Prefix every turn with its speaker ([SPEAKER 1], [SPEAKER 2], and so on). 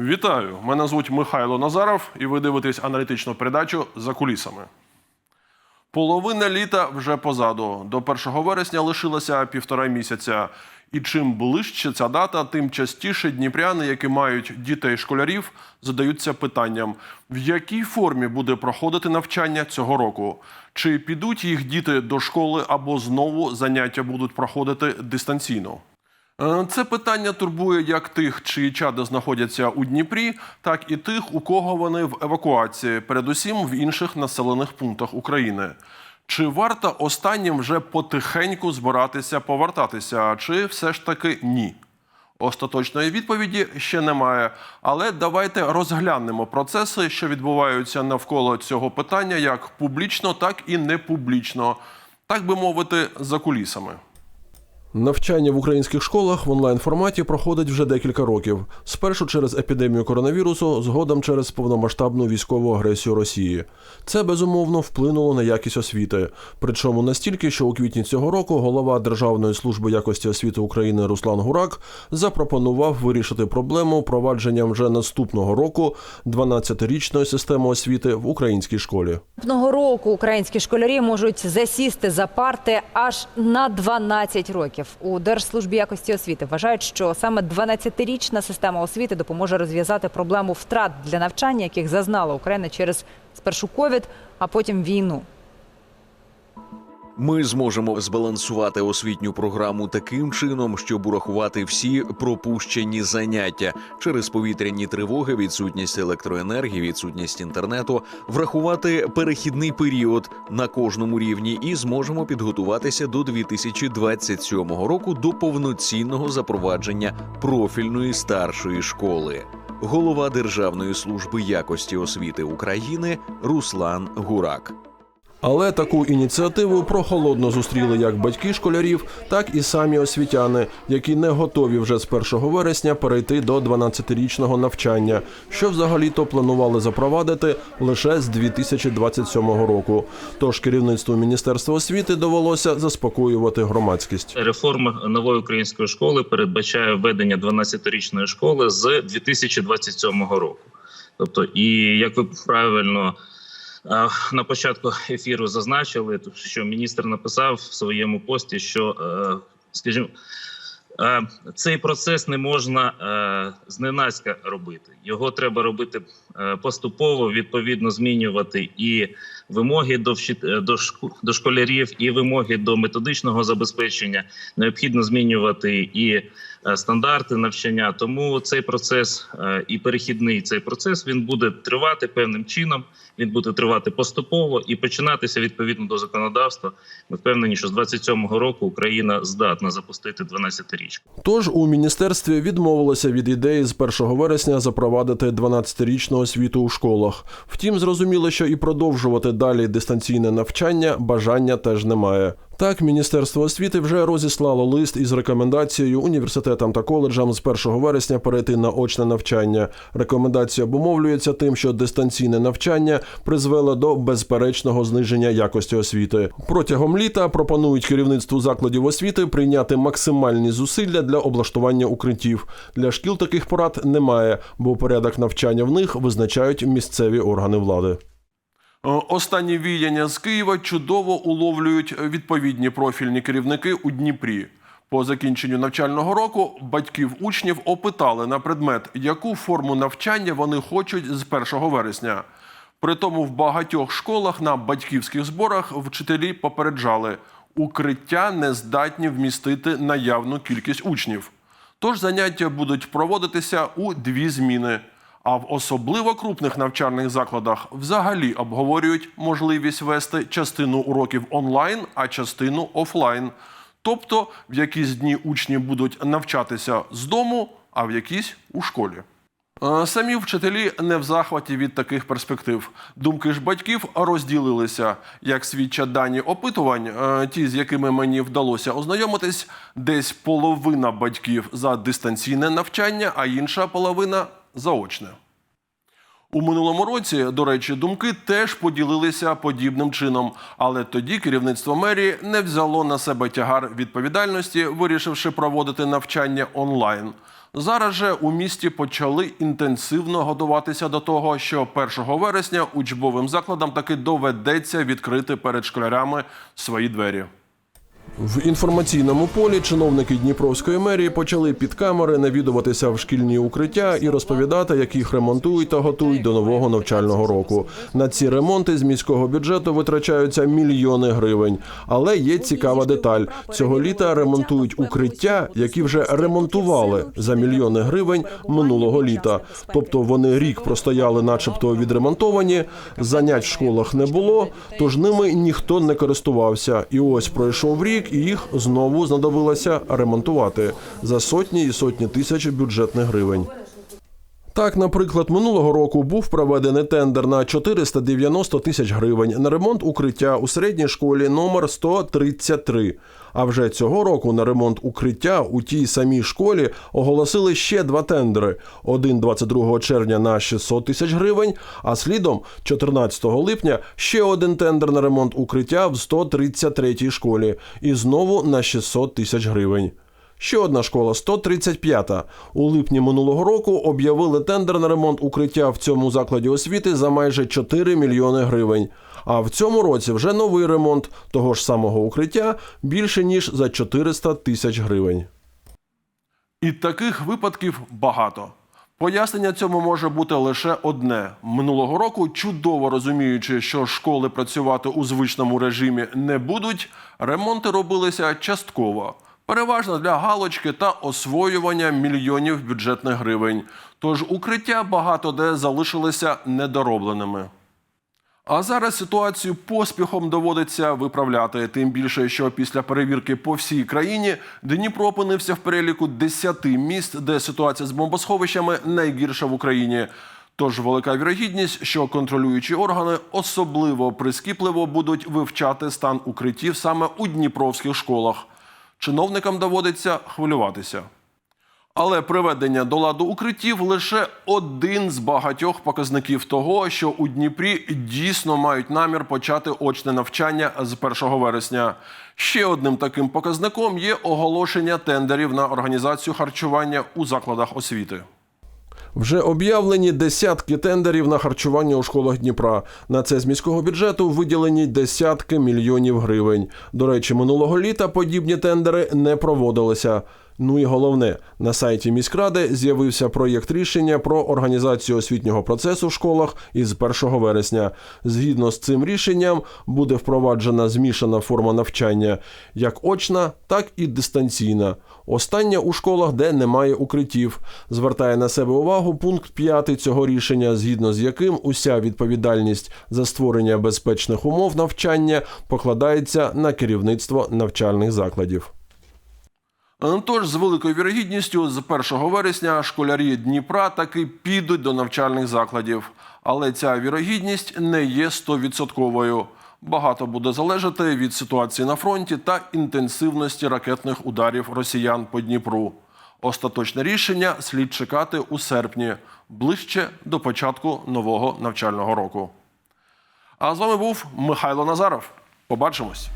[SPEAKER 1] Вітаю! Мене звуть Михайло Назаров, і ви дивитесь аналітичну передачу за кулісами. Половина літа вже позаду. До 1 вересня лишилося півтора місяця. І чим ближче ця дата, тим частіше дніпряни, які мають дітей-школярів, задаються питанням, в якій формі буде проходити навчання цього року. Чи підуть їх діти до школи або знову заняття будуть проходити дистанційно? Е, Це питання турбує як тих, чиї чади знаходяться у Дніпрі, так і тих, у кого вони в евакуації, передусім в інших населених пунктах України. Чи варто останнім вже потихеньку збиратися повертатися, чи все ж таки ні? Остаточної відповіді ще немає, але давайте розглянемо процеси, що відбуваються навколо цього питання, як публічно, так і непублічно, так би мовити, за кулісами. Навчання в українських школах в онлайн форматі проходить вже декілька років. Спершу через епідемію коронавірусу, згодом через повномасштабну військову агресію Росії. Це безумовно вплинуло на якість освіти. Причому настільки, що у квітні цього року голова Державної служби якості освіти України Руслан Гурак запропонував вирішити проблему впровадженням вже наступного року 12-річної системи освіти в українській школі.
[SPEAKER 2] Наступного року українські школярі можуть засісти за парти аж на 12 років. У Держслужбі якості освіти вважають, що саме 12-річна система освіти допоможе розв'язати проблему втрат для навчання, яких зазнала Україна через спершу ковід, а потім війну.
[SPEAKER 3] Ми зможемо збалансувати освітню програму таким чином, щоб урахувати всі пропущені заняття через повітряні тривоги, відсутність електроенергії, відсутність інтернету, врахувати перехідний період на кожному рівні і зможемо підготуватися до 2027 року до повноцінного запровадження профільної старшої школи. Голова Державної служби якості освіти України Руслан Гурак.
[SPEAKER 1] Але таку ініціативу прохолодно зустріли як батьки школярів, так і самі освітяни, які не готові вже з 1 вересня перейти до 12-річного навчання, що взагалі-то планували запровадити лише з 2027 року. Тож керівництву міністерства освіти довелося заспокоювати громадськість.
[SPEAKER 4] Реформа нової української школи передбачає введення 12-річної школи з 2027 року. Тобто, і як ви правильно на початку ефіру зазначили, що міністр написав в своєму пості, що, е, скажімо, е, цей процес не можна е, зненацька робити. Його треба робити е, поступово, відповідно змінювати і вимоги до е, до школярів, і вимоги до методичного забезпечення. Необхідно змінювати і е, стандарти навчання. Тому цей процес е, і перехідний цей процес він буде тривати певним чином. Він буде тривати поступово і починатися відповідно до законодавства. Ми впевнені, що з 27-го року Україна здатна запустити 12-річку.
[SPEAKER 1] Тож у міністерстві відмовилося від ідеї з 1 вересня запровадити 12-річну освіту у школах. Втім, зрозуміло, що і продовжувати далі дистанційне навчання бажання теж немає. Так, Міністерство освіти вже розіслало лист із рекомендацією університетам та коледжам з 1 вересня перейти на очне навчання. Рекомендація обумовлюється тим, що дистанційне навчання призвело до безперечного зниження якості освіти. Протягом літа пропонують керівництву закладів освіти прийняти максимальні зусилля для облаштування укриттів. Для шкіл таких порад немає, бо порядок навчання в них визначають місцеві органи влади. Е, Останні віяння з Києва чудово уловлюють відповідні профільні керівники у Дніпрі. По закінченню навчального року батьків учнів опитали на предмет, яку форму навчання вони хочуть з 1 вересня. Притому в багатьох школах на батьківських зборах вчителі попереджали, укриття не здатні вмістити наявну кількість учнів. Тож заняття будуть проводитися у дві зміни. А в особливо крупних навчальних закладах взагалі обговорюють можливість вести частину уроків онлайн, а частину офлайн. Тобто в якісь дні учні будуть навчатися з дому, а в якісь у школі. Е, Самі вчителі не в захваті від таких перспектив. Думки ж батьків розділилися. Як свідчать дані опитувань, е, ті, з якими мені вдалося ознайомитись, десь половина батьків за дистанційне навчання, а інша половина заочне. У минулому році, до речі, думки теж поділилися подібним чином, але тоді керівництво мерії не взяло на себе тягар відповідальності, вирішивши проводити навчання онлайн. Зараз же у місті почали інтенсивно готуватися до того, що 1 вересня учбовим закладам таки доведеться відкрити перед школярями свої двері. В інформаційному полі чиновники Дніпровської мерії почали під камери навідуватися в шкільні укриття і розповідати, як їх ремонтують та готують до нового навчального року. На ці ремонти з міського бюджету витрачаються мільйони гривень. Але є цікава деталь: цього літа ремонтують укриття, які вже ремонтували за мільйони гривень минулого літа. Тобто вони рік простояли, начебто відремонтовані. Занять в школах не було, тож ними ніхто не користувався. І ось пройшов і їх знову знадобилося ремонтувати за сотні і сотні тисяч бюджетних гривень. Так, наприклад, минулого року був проведений тендер на 490 тисяч гривень на ремонт укриття у середній школі номер 133. А вже цього року на ремонт укриття у тій самій школі оголосили ще два тендери: один 22 червня на 600 тисяч гривень, а слідом 14 липня ще один тендер на ремонт укриття в 133 школі, і знову на 600 тисяч гривень. Ще одна школа 135-та. У липні минулого року об'явили тендер на ремонт укриття в цьому закладі освіти за майже 4 мільйони гривень. А в цьому році вже новий ремонт того ж самого укриття більше ніж за 400 тисяч гривень. І таких випадків багато. Пояснення цьому може бути лише одне: минулого року, чудово розуміючи, що школи працювати у звичному режимі не будуть, ремонти робилися частково, переважно для галочки та освоювання мільйонів бюджетних гривень. Тож укриття багато де залишилися недоробленими. А зараз ситуацію поспіхом доводиться виправляти. Тим більше, що після перевірки по всій країні Дніпро опинився в переліку 10 міст, де ситуація з бомбосховищами найгірша в Україні. Тож велика вірогідність, що контролюючі органи особливо прискіпливо будуть вивчати стан укриттів саме у дніпровських школах. Чиновникам доводиться хвилюватися. Але приведення до ладу укриттів лише один з багатьох показників того, що у Дніпрі дійсно мають намір почати очне навчання з 1 вересня. Ще одним таким показником є оголошення тендерів на організацію харчування у закладах освіти. Вже об'явлені десятки тендерів на харчування у школах Дніпра. На це з міського бюджету виділені десятки мільйонів гривень. До речі, минулого літа подібні тендери не проводилися. Ну і головне, на сайті міськради з'явився проєкт рішення про організацію освітнього процесу в школах із 1 вересня. Згідно з цим рішенням буде впроваджена змішана форма навчання, як очна, так і дистанційна. Остання у школах, де немає укриттів, звертає на себе увагу пункт 5 цього рішення, згідно з яким уся відповідальність за створення безпечних умов навчання покладається на керівництво навчальних закладів. Тож з великою вірогідністю з 1 вересня школярі Дніпра таки підуть до навчальних закладів. Але ця вірогідність не є стовідсотковою. Багато буде залежати від ситуації на фронті та інтенсивності ракетних ударів росіян по Дніпру. Остаточне рішення слід чекати у серпні, ближче до початку нового навчального року. А з вами був Михайло Назаров. Побачимось.